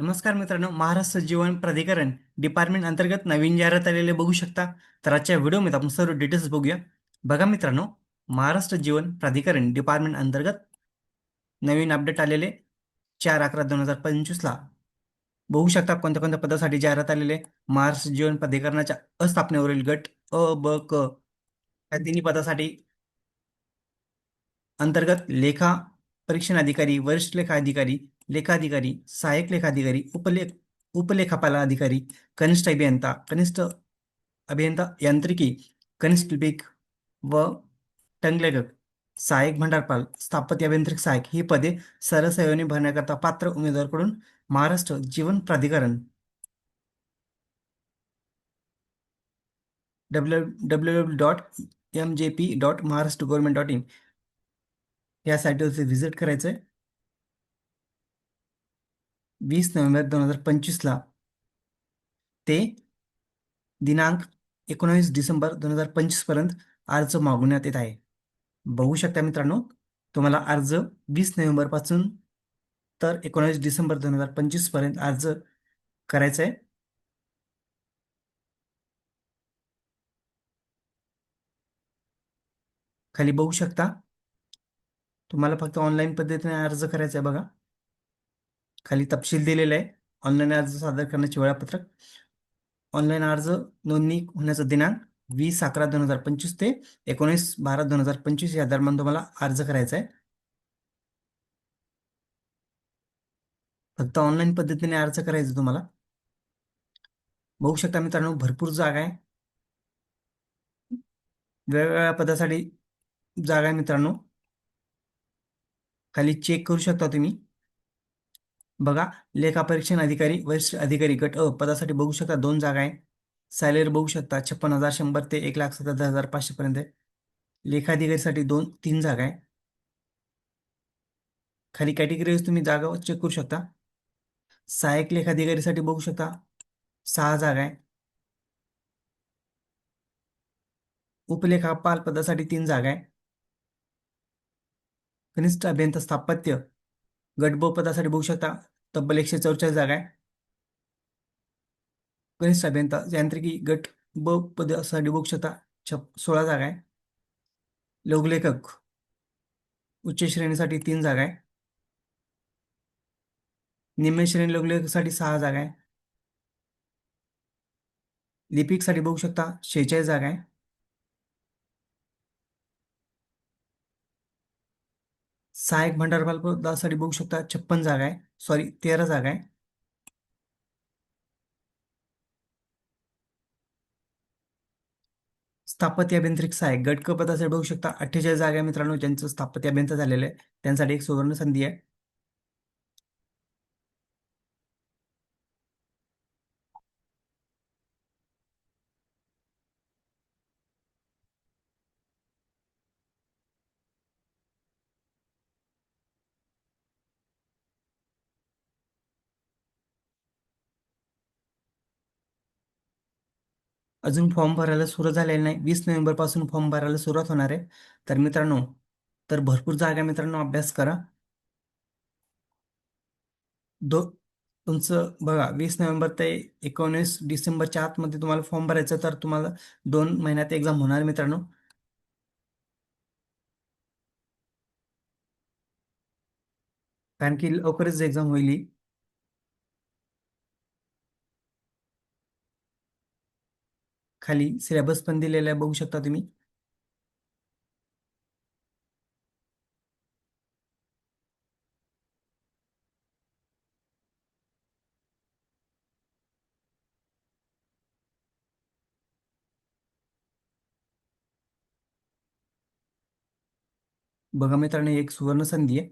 नमस्कार मित्रांनो महाराष्ट्र जीवन प्राधिकरण डिपार्टमेंट अंतर्गत नवीन जाहिरात आलेले बघू शकता. तर आजच्या व्हिडिओमध्ये आपण सर्व डिटेल्स बघूया. बघा मित्रांनो महाराष्ट्र जीवन प्राधिकरण डिपार्टमेंट अंतर्गत नवीन अपडेट आलेले चार अकरा दोन हजार पंचवीसला बघू शकता कोणत्या कोणत्या पदासाठी जाहिरात आलेले. महाराष्ट्र जीवन प्राधिकरणाच्या अस्थापनेवरील गट अ ब क या तिन्ही पदासाठी अंतर्गत लेखा परीक्षण अधिकारी वरिष्ठ लेखा अधिकारी लेखाधिकारी सहाय्यक लेखाधिकारी उपलेख उपलेखापाल अधिकारी कनिष्ठ अभियंता कनिष्ठ अभियंता यांत्रिकी कनिष्ठ लिपिक व टंगलेखक सहाय्यक भंडारपाल स्थापत्य अभियांत्रिक सहाय्यक. ही पदे सरसेवेने भरण्याकरता पात्र उमेदवारकडून महाराष्ट्र जीवन प्राधिकरण. W W W dot M J P dot Maharashtra government dot in. या साईटवरती व्हिजिट करायचं आहे वीस नोव्हेंबर दोन हजार पंचवीसला ते दिनांक एकोणावीस डिसेंबर दोन हजार पंचवीसपर्यंत अर्ज मागवण्यात येत आहे. बघू शकता मित्रांनो तुम्हाला अर्ज वीस नोव्हेंबरपासून तर एकोणावीस डिसेंबर दोन हजार पंचवीसपर्यंत अर्ज करायचा आहे खाली बघू शकता तुम्हाला फक्त ऑनलाईन पद्धतीने अर्ज करायचा आहे बघा. खाली तपशील दिलेला आहे. ऑनलाईन अर्ज सादर करण्याचे वेळापत्रक. ऑनलाईन अर्ज नोंदणी होण्याचा दिनांक वीस अकरा दोन हजार पंचवीस ते एकोणीस बारा दोन हजार पंचवीस या दरम्यान तुम्हाला अर्ज करायचा आहे. फक्त ऑनलाईन पद्धतीने अर्ज करायचा तुम्हाला. बघू शकता मित्रांनो भरपूर जागा आहे. वेगवेगळ्या पदासाठी जागा आहे मित्रांनो. खाली चेक करू शकता तुम्ही. बघा लेखापरीक्षण अधिकारी वरिष्ठ अधिकारी गट अ पदासाठी बघू शकता दोन जागा आहे. सॅलरी बघू शकता छप्पन हजार शंभर ते एक लाख सत्तर हजार पाचशे पर्यंत आहे. लेखाधिकारीसाठी दोन तीन जागा आहे. खाली कॅटेगरीज तुम्ही जागा चेक करू शकता. सहाय्यक लेखाधिकारीसाठी बघू शकता. सहा जागा आहे. उपलेखापाल पदासाठी तीन जागा आहे. कनिष्ठ अभियंता स्थापत्य गट पदासाठी बघू शकता. तब्बल एकशे चौचाळीस जागा आहे. कनिष्ठ अभियंता यांत्रिकी गट ब पदासाठी बघू शकता. छप सोळा जागा आहे. लघुलेखक उच्च श्रेणीसाठी तीन जागा आहे. निम्न श्रेणी लघुलेखसाठी सहा जागा आहे. लिपिकसाठी बघू शकता शेहेचाळीस जागा आहे. सहाय्यक भंडारपाल पदासाठी बघू शकता छप्पन जागा आहे. सॉरी तेरा जागा आहे. स्थापत्य अभियांत्रिक सहाय्यक गट क पदासाठी बघू शकता अठ्ठेचाळीस जागा आहे मित्रांनो ज्यांचं स्थापत्य अभियंता झालेलं आहे. त्यांसाठी एक सुवर्ण संधी आहे. अजून फॉर्म भरायला सुरू झालेला नाही. वीस नोव्हेंबरपासून फॉर्म भरायला सुरुवात होणार आहे. तर मित्रांनो तर भरपूर जागा मित्रांनो अभ्यास करा. दो तुमचं बघा वीस नोव्हेंबर ते एकोणीस डिसेंबरच्या आतमध्ये तुम्हाला फॉर्म भरायचा तर तुम्हाला दोन महिन्यात एक्झाम होणार मित्रांनो. कारण की लवकरच एक्झाम होईल खाली सिलेबस पण दिलेला आहे बघू शकता तुम्ही. बघा मित्रांनो एक सुवर्ण संधी आहे.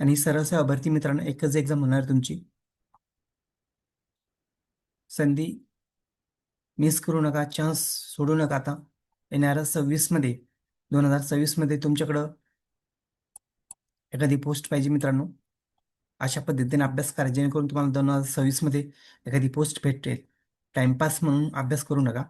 आणि सरळ सेवा भरती मित्रांनो एकच एक्झाम होणार तुमची. संधी मिस करू नका चान्स सोडू नका आता. येणाऱ्या सव्वीसमध्ये दोन हजार सव्वीसमध्ये तुमच्याकडं एखादी पोस्ट पाहिजे मित्रांनो. अशा पद्धतीने अभ्यास करा जेणेकरून तुम्हाला दोन हजार सव्वीसमध्ये एखादी पोस्ट भेटेल. टाइमपास म्हणून अभ्यास करू नका.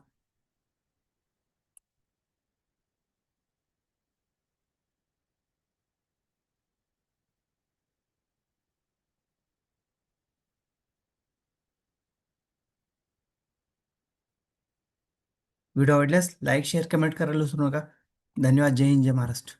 व्हिडिओ आवडल्यास लाईक शेअर कमेंट करायला विसरू नका. धन्यवाद. जय हिंद जय महाराष्ट्र.